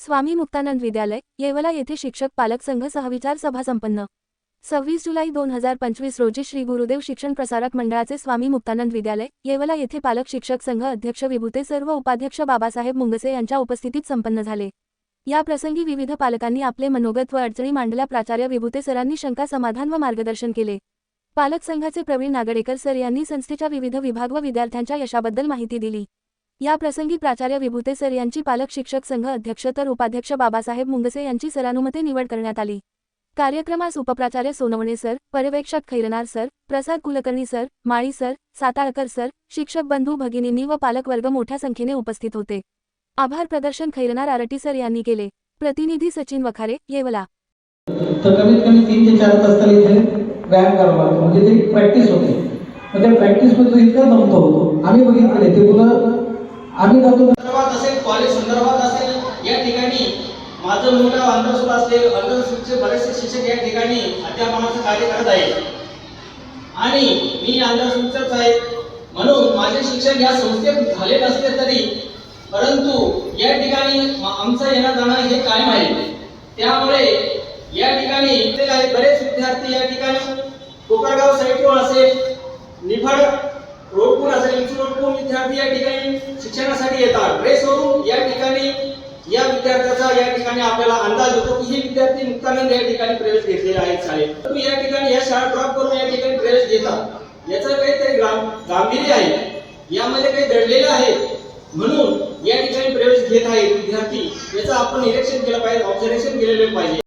स्वामी मुक्तानंद विद्यालय येवला येथे शिक्षक पालक संघ सहविचार सभा संपन्न. सव्वीस जुलै दोन हजार पंचवीस रोजी श्री गुरुदेव शिक्षण प्रसारक मंडळाचे स्वामी मुक्तानंद विद्यालय येवला येथे पालक शिक्षक संघ अध्यक्ष विभूते सर्व उपाध्यक्ष बाबासाहेब मुंगसे यांच्या उपस्थितीत संपन्न झाले. या प्रसंगी विविध पालकांनी आपले मनोगत व अडचणी मांडल्या प्राचार्य विभूते सरांनी शंका समाधान व मार्गदर्शन केले. पालक संघाचे प्रवीण नागडेकर सर यांनी संस्थेच्या विविध विभाग व विद्यार्थ्यांच्या यशाबद्दल माहिती दिली. या प्रसंगी प्राचार्य विभूते सर यांची पालक शिक्षक संघ अध्यक्ष तर उपाध्यक्ष बाबासाहेब मुंगसे यांची सरानुमते निवड करण्यात आली. कार्यक्रमास उपप्राचार्य सोनवणे सर पर्यवेक्षक Khairnar sir Prasad Kulkarni sir Mali sir Satalkar sir शिक्षक बंधू भगिनींनी व पालकवर्ग मोठ्या संख्येने उपस्थित होते. आभार प्रदर्शन खैरनार आरटी सर यांनी केले. प्रतिनिधी सचिन वखारे येवला. तर कमीत कमी तीन ते चार तास तरी इथे व्यायाम करावा लागतो. म्हणजे ते प्रॅक्टिस होते. मग त्या प्रॅक्टिसमध्ये इतका दमतो होतो. आम्ही बघितले ते मुलं आम्ही जातो. संदर्भात असेल कॉलेज संदर्भात असेल या ठिकाणी माझं मुलं अंधसूट असेल अंधसूटचे बरेचसे शिक्षक या ठिकाणी अध्यापनाचं कार्य करत आहे आणि मी अंधसूटचाच आहे. म्हणून माझे शिक्षण या संस्थेत झाले नसले तरी परंतु या ठिकाणी आमचं येणं जाणं हे कायम आहे. त्यामुळे या ठिकाणी बरेच विद्यार्थी या ठिकाणी कोपरगाव साईडवर असेल निफाड रोडपूर असेल इंचू रोडपूर विद्यार्थी या ठिकाणी शिक्षणासाठी येतात. ड्रेसवरून या ठिकाणी या विद्यार्थ्याचा या ठिकाणी आपल्याला अंदाज होतो की हे विद्यार्थी मुक्तानंद या ठिकाणी प्रवेश घेतलेले आहेत शाळेत तुम्ही या ठिकाणी या शाळा ड्रॉप करून या ठिकाणी प्रवेश घेतात याचं काहीतरी गांभीर्य आहे. यामध्ये काही दडलेलं आहे. म्हणून या ठिकाणी प्रवेश घेत आहेत विद्यार्थी. याचं आपण निरीक्षण केलं पाहिजे ऑब्झर्वेशन केलेलं पाहिजे.